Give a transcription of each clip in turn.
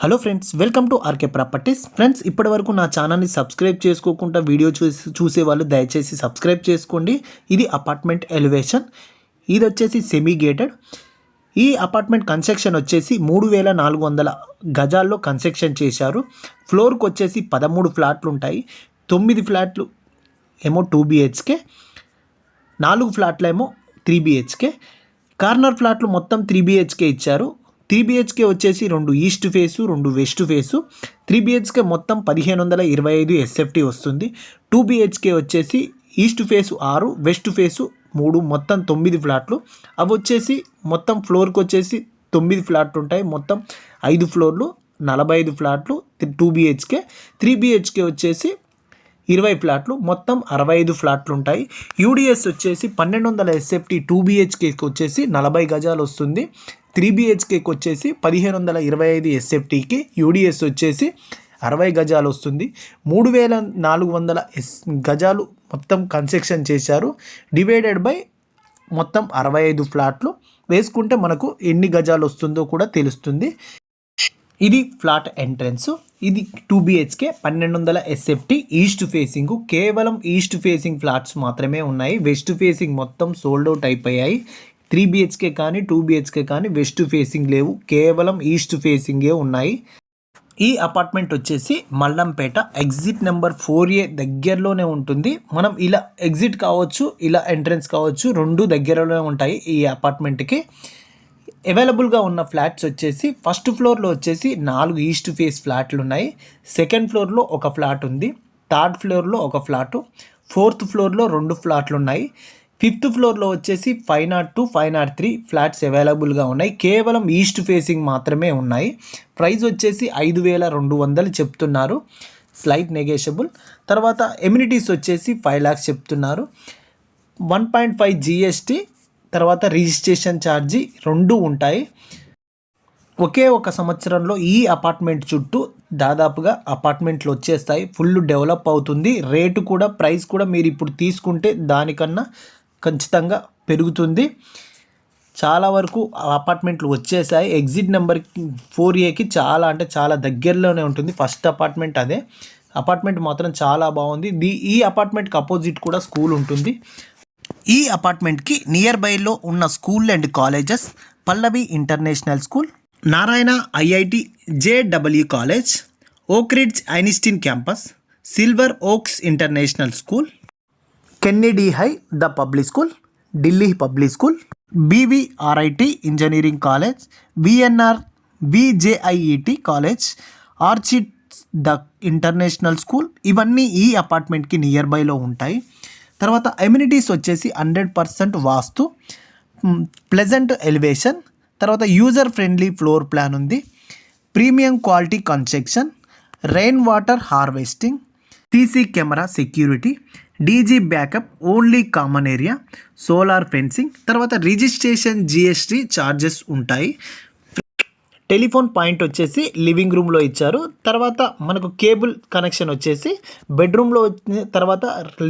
Hello friends welcome to RK properties friends ఇప్పటి వరకు నా ఛానల్ని సబ్స్క్రైబ్ చేసుకోకుండా వీడియో చూసి చూసేవాళ్ళు దయచేసి సబ్స్క్రైబ్ చేసుకోండి. ఇది అపార్ట్మెంట్ ఎలివేషన్ ఇది వచ్చేసి సెమీ గేటెడ్ ఈ అపార్ట్మెంట్ కన్స్ట్రక్షన్ వచ్చేసి మూడు వేల నాలుగు వందల గజాల్లో కన్స్ట్రక్షన్ చేశారు. ఫ్లోర్కి వచ్చేసి పదమూడు ఫ్లాట్లు ఉంటాయి. తొమ్మిది ఫ్లాట్లు ఏమో టూ బిహెచ్కే నాలుగు ఫ్లాట్లు ఏమో త్రీ బిహెచ్కే కార్నర్ ఫ్లాట్లు మొత్తం త్రీ బిహెచ్కే ఇచ్చారు. త్రీ బిహెచ్కే వచ్చేసి రెండు ఈస్ట్ ఫేసు రెండు వెస్ట్ ఫేసు. త్రీ బిహెచ్కే మొత్తం పదిహేను వందల ఇరవై ఐదు ఎస్ఎఫ్టీ వస్తుంది. టూ బిహెచ్కే వచ్చేసి ఈస్ట్ ఫేసు ఆరు వెస్ట్ ఫేసు మూడు మొత్తం తొమ్మిది ఫ్లాట్లు. అవి వచ్చేసి మొత్తం ఫ్లోర్కి వచ్చేసి తొమ్మిది ఫ్లాట్లు ఉంటాయి. మొత్తం ఐదు ఫ్లోర్లు నలభై ఐదు ఫ్లాట్లు టూ బిహెచ్కే త్రీ బిహెచ్కే వచ్చేసి ఇరవై ఫ్లాట్లు మొత్తం అరవై ఐదు ఫ్లాట్లు ఉంటాయి యూడిఎస్ వచ్చేసి పన్నెండు వందల ఎస్ఎఫ్టీ టూ బిహెచ్కేకి వచ్చేసి నలభై గజాలు వస్తుంది త్రీ బిహెచ్కేకి వచ్చేసి పదిహేను వందల ఇరవై ఐదు ఎస్ఎఫ్టీకి యూడిఎస్ వచ్చేసి అరవై గజాలు వస్తుంది మూడు వేల నాలుగు వందల ఎస్ గజాలు మొత్తం కన్స్ట్రక్షన్ చేశారు. డివైడెడ్ బై మొత్తం అరవై ఐదు ఫ్లాట్లు. వేసుకుంటే మనకు ఎన్ని గజాలు వస్తుందో కూడా తెలుస్తుంది. ఇది ఫ్లాట్ ఎంట్రన్స్ ఇది టూ బిహెచ్కే పన్నెండు వందల ఎస్ఎఫ్టీ ఈస్ట్ ఫేసింగ్ కేవలం ఈస్ట్ ఫేసింగ్ ఫ్లాట్స్ మాత్రమే ఉన్నాయి. వెస్ట్ ఫేసింగ్ మొత్తం సోల్డ్ అవుట్ అయిపోయాయి. త్రీ బిహెచ్కే కానీ టూ బిహెచ్కే కానీ వెస్ట్ ఫేసింగ్ లేవు. కేవలం ఈస్ట్ ఫేసింగే ఉన్నాయి. ఈ అపార్ట్మెంట్ వచ్చేసి Mallampet exit number four A దగ్గరలోనే ఉంటుంది. మనం ఇలా ఎగ్జిట్ కావచ్చు ఇలా ఎంట్రన్స్ కావచ్చు రెండు దగ్గరలోనే ఉంటాయి ఈ అపార్ట్మెంట్కి అవైలబుల్గా ఉన్న ఫ్లాట్స్ వచ్చేసి ఫస్ట్ ఫ్లోర్లో వచ్చేసి నాలుగు ఈస్ట్ ఫేస్ ఫ్లాట్లు ఉన్నాయి. సెకండ్ ఫ్లోర్లో ఒక ఫ్లాట్ ఉంది. థర్డ్ ఫ్లోర్లో ఒక ఫ్లాటు. ఫోర్త్ ఫ్లోర్లో రెండు ఫ్లాట్లు ఉన్నాయి. ఫిఫ్త్ ఫ్లోర్లో వచ్చేసి five nought two five nought three flats అవైలబుల్గా ఉన్నాయి. కేవలం ఈస్ట్ ఫేసింగ్ మాత్రమే ఉన్నాయి. ప్రైస్ వచ్చేసి ఐదు వేల రెండు వందలు చెప్తున్నారు. స్లైట్ నెగేషబుల్ తర్వాత ఎమ్యూనిటీస్ వచ్చేసి ఫైవ్ ల్యాక్స్ చెప్తున్నారు. వన్ పాయింట్ ఫైవ్ జిఎస్టీ తర్వాత రిజిస్ట్రేషన్ ఛార్జీ రెండు ఉంటాయి. ఒకే ఒక సంవత్సరంలో ఈ అపార్ట్మెంట్ చుట్టూ దాదాపుగా అపార్ట్మెంట్లు వచ్చేస్తాయి. ఫుల్ డెవలప్ అవుతుంది. రేటు కూడా ప్రైస్ కూడా మీరు ఇప్పుడు తీసుకుంటే దానికన్నా ఖచ్చితంగా పెరుగుతుంది. చాలా వరకు అపార్ట్మెంట్లు వచ్చేసాయి. ఎగ్జిట్ నెంబర్ ఫోర్ ఏకి చాలా అంటే చాలా దగ్గరలోనే ఉంటుంది. ఫస్ట్ అపార్ట్మెంట్ అదే. అపార్ట్మెంట్ మాత్రం చాలా బాగుంది. దీ ఈ అపార్ట్మెంట్కి అపోజిట్ కూడా స్కూల్ ఉంటుంది. ఈ అపార్ట్మెంట్కి నియర్ బైలో ఉన్న school and colleges Pallavi International School Narayana IIT JW College Oakridge Einstein Campus Silver Oaks International School Kennedy High the Public School Delhi Public School BVRIT Engineering College VNR VJIET College Orchid the International School ఇవన్నీ ఈ అపార్ట్మెంట్కి near బైలో ఉంటాయి. తర్వాత amenities వచ్చేసి hundred percent vastu pleasant elevation తర్వాత user friendly floor plan ఉంది premium quality construction rain water harvesting CC camera security DG backup only common area solar fencing తర్వాత రిజిస్ట్రేషన్ జిఎస్టీ ఛార్జెస్ ఉంటాయి. టెలిఫోన్ పాయింట్ వచ్చేసి living రూమ్లో ఇచ్చారు. తర్వాత మనకు cable connection వచ్చేసి బెడ్రూమ్లో వచ్చిన తర్వాత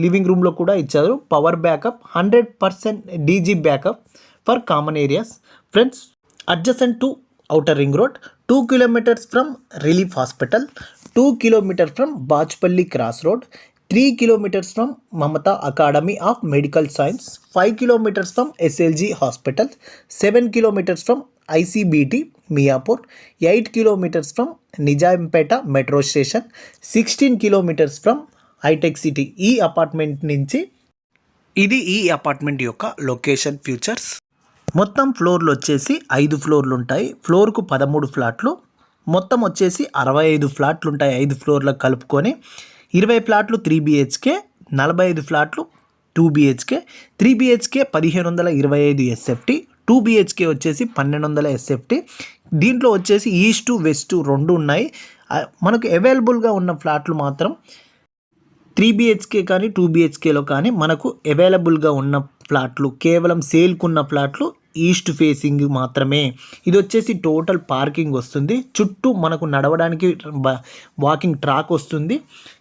లివింగ్ రూమ్లో కూడా ఇచ్చారు. Power backup hundred percent DG backup for common areas. Friends adjacent to outer ring road two kilometres from Relief hospital two kilometre from Bachupally cross road three kilometres from Mamata Academy of Medical Science five kilometres from SLG hospital seven kilometres from ICBT Miyapur eight kilometres from Nizampet metro station sixteen kilometres from Hitech City. ఈ apartment నుంచి ఇది ఈ apartment యొక్క location futures. మొత్తం ఫ్లోర్లు వచ్చేసి ఐదు ఫ్లోర్లు ఉంటాయి. ఫ్లోర్కు పదమూడు ఫ్లాట్లు. మొత్తం వచ్చేసి అరవై ఐదు ఫ్లాట్లు ఉంటాయి ఐదు ఫ్లోర్లకు కలుపుకొని. ఇరవై ఫ్లాట్లు త్రీ బిహెచ్కే నలభై ఐదు ఫ్లాట్లు టూ బిహెచ్కే. త్రీ బిహెచ్కే పదిహేను వందల ఇరవై ఐదు ఎస్ఎఫ్టీ టూ బిహెచ్కే వచ్చేసి పన్నెండు వందల ఎస్ఎఫ్టీ దీంట్లో వచ్చేసి ఈస్ట్ వెస్ట్ రెండు ఉన్నాయి. మనకు అవైలబుల్గా ఉన్న ఫ్లాట్లు మాత్రం త్రీ బిహెచ్కే కానీ టూ బిహెచ్కేలో కానీ మనకు అవైలబుల్గా ఉన్న ఫ్లాట్లు కేవలం సేల్కున్న ఫ్లాట్లు ఈస్ట్ ఫేసింగ్ మాత్రమే. ఇది వచ్చేసి టోటల్ పార్కింగ్ వస్తుంది. చుట్టూ మనకు నడవడానికి వాకింగ్ ట్రాక్ వస్తుంది.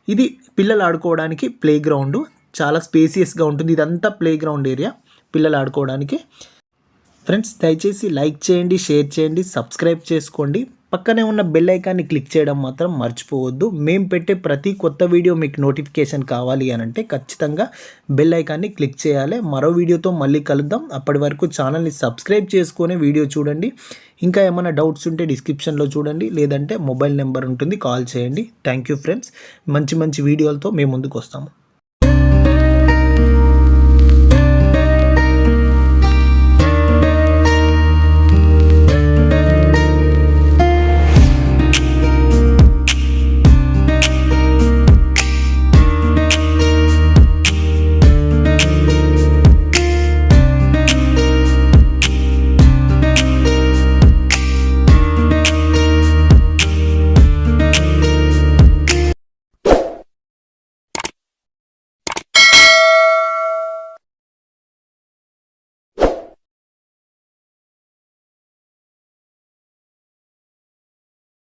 ఇది పిల్లలు ఆడుకోవడానికి ప్లే గ్రౌండ్ చాలా స్పేసియస్గా ఉంటుంది. ఇదంతా ప్లే గ్రౌండ్ ఏరియా పిల్లలు ఆడుకోవడానికి. ఫ్రెండ్స్ దయచేసి లైక్ చేయండి షేర్ చేయండి సబ్స్క్రైబ్ చేసుకోండి. పక్కనే ఉన్న బెల్ ఐకాన్ని క్లిక్ చేయడం మాత్రం మర్చిపోవద్దు. మేము పెట్టే ప్రతి కొత్త వీడియో మీకు నోటిఫికేషన్ కావాలి అని అంటే ఖచ్చితంగా బెల్ ఐకాన్ని క్లిక్ చేయాలి. మరో వీడియోతో మళ్ళీ కలుద్దాం. అప్పటి వరకు ఛానల్ని సబ్స్క్రైబ్ చేసుకొని వీడియో చూడండి. ఇంకా ఏమైనా డౌట్స్ ఉంటే డిస్క్రిప్షన్లో చూడండి. లేదంటే మొబైల్ నెంబర్ ఉంటుంది కాల్ చేయండి. థ్యాంక్ యూ ఫ్రెండ్స్ మంచి మంచి వీడియోలతో మేము ముందుకు వస్తాము.